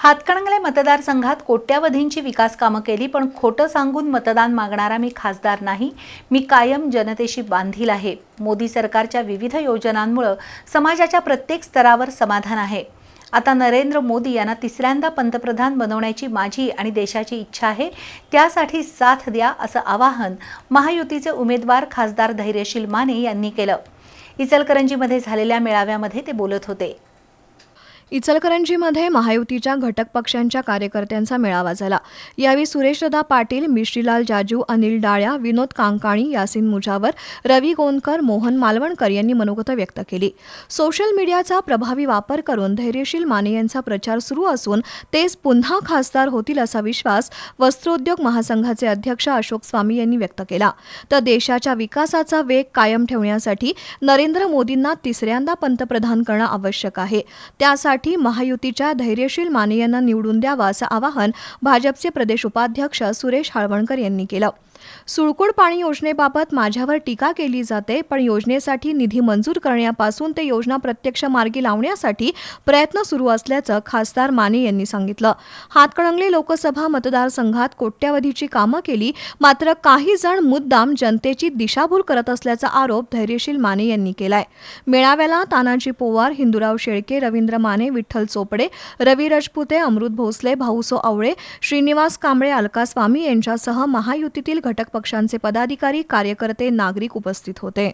हातकणंगले मतदारसंघात कोट्यावधींची विकास कामं केली पण खोटं सांगून मतदान मागणारा मी खासदार नाही. मी कायम जनतेशी बांधील आहे. मोदी सरकारच्या विविध योजनांमुळं समाजाच्या प्रत्येक स्तरावर समाधान आहे. आता नरेंद्र मोदी यांना तिसऱ्यांदा पंतप्रधान बनवण्याची माझी आणि देशाची इच्छा आहे. त्यासाठी साथ द्या असं आवाहन महायुतीचे उमेदवार खासदार धैर्यशील माने यांनी केलं. इचलकरंजीमध्ये झालेल्या मेळाव्यामध्ये ते बोलत होते. इचलकरंजीमध्ये महायुतीच्या घटक पक्षांच्या कार्यकर्त्यांचा मेळावा झाला. यावेळी सुरेशदा पाटील मिश्रीलाल जाजू अनिल डाळ्या विनोद कांकाणी यासिन मुजावर रवी गोंदकर मोहन मालवणकर यांनी मनोगत व्यक्त केली. सोशल मीडियाचा प्रभावी वापर करून धैर्यशील माने यांचा प्रचार सुरू असून तेच पुन्हा खासदार होतील असा विश्वास वस्त्रोद्योग महासंघाचे अध्यक्ष अशोक स्वामी यांनी व्यक्त केला. तर देशाच्या विकासाचा वेग कायम ठेवण्यासाठी नरेंद्र मोदींना तिसऱ्यांदा पंतप्रधान करणं आवश्यक आहे. त्यासाठी महायुतीच्या धैर्यशील माने यांना निवडून द्यावा असं आवाहन भाजपचे प्रदेश उपाध्यक्ष सुरेश हाळवणकर यांनी केलं. सुळकुड पाणी योजनेबाबत माझ्यावर टीका केली जाते पण योजनेसाठी निधी मंजूर करण्यापासून ते योजना प्रत्यक्ष मार्गी लावण्यासाठी प्रयत्न सुरू असल्याचं खासदार माने यांनी सांगितलं. हातकणंगले लोकसभा मतदारसंघात कोट्यावधीची कामं केली मात्र काही जण मुद्दाम जनतेची दिशाभूल करत असल्याचा आरोप धैर्यशील माने यांनी केलाय. मेळाव्याला तानाजी पोवार हिंदुराव शेळके रवींद्र माने विठ्ठल चोपडे रवी रजपुते अमृत भोसले भाऊसो आवळे श्रीनिवास कांबळे अलका स्वामी यांच्यासह महायुतीतील घटक पक्षांचे पदाधिकारी कार्यकर्ते नागरिक उपस्थित होते.